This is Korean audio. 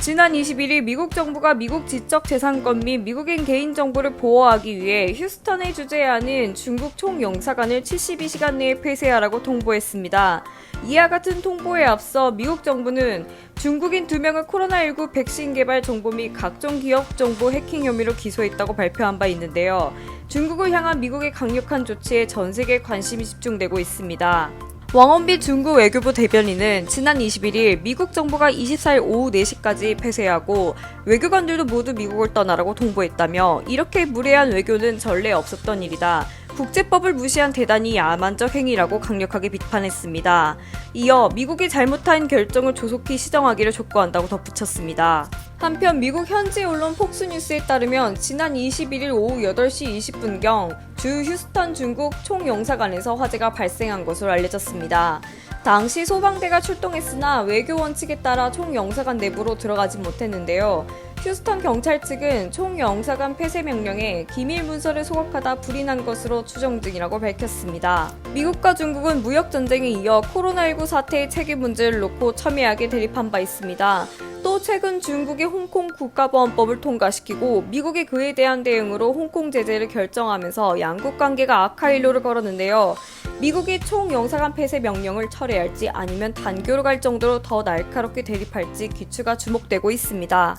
지난 21일 미국 정부가 미국 지적재산권 및 미국인 개인 정보를 보호하기 위해 휴스턴에 주재하는 중국 총영사관을 72시간 내에 폐쇄하라고 통보했습니다. 이와 같은 통보에 앞서 미국 정부는 중국인 2명을 코로나19 백신 개발 정보 및 각종 기업 정보 해킹 혐의로 기소했다고 발표한 바 있는데요. 중국을 향한 미국의 강력한 조치에 전 세계 관심이 집중되고 있습니다. 왕원비 중국 외교부 대변인은 지난 21일 미국 정부가 24일 오후 4시까지 폐쇄하고 외교관들도 모두 미국을 떠나라고 통보했다며 이렇게 무례한 외교는 전례 없었던 일이다. 국제법을 무시한 대단히 야만적 행위라고 강력하게 비판했습니다. 이어 미국이 잘못한 결정을 조속히 시정하기를 촉구한다고 덧붙였습니다. 한편 미국 현지 언론 폭스뉴스에 따르면 지난 21일 오후 8시 20분경 주 휴스턴 중국 총영사관에서 화재가 발생한 것으로 알려졌습니다. 당시 소방대가 출동했으나 외교 원칙에 따라 총영사관 내부로 들어가지 못했는데요. 휴스턴 경찰 측은 총영사관 폐쇄 명령에 기밀 문서를 소각하다 불이 난 것으로 추정 중이라고 밝혔습니다. 미국과 중국은 무역 전쟁에 이어 코로나19 사태의 책임 문제를 놓고 첨예하게 대립한 바 있습니다. 또 최근 중국이 홍콩 국가보안법을 통과시키고 미국이 그에 대한 대응으로 홍콩 제재를 결정하면서 양국 관계가 악화 일로를 걸었는데요. 미국이 총 영사관 폐쇄 명령을 철회할지 아니면 단교로 갈 정도로 더 날카롭게 대립할지 귀추가 주목되고 있습니다.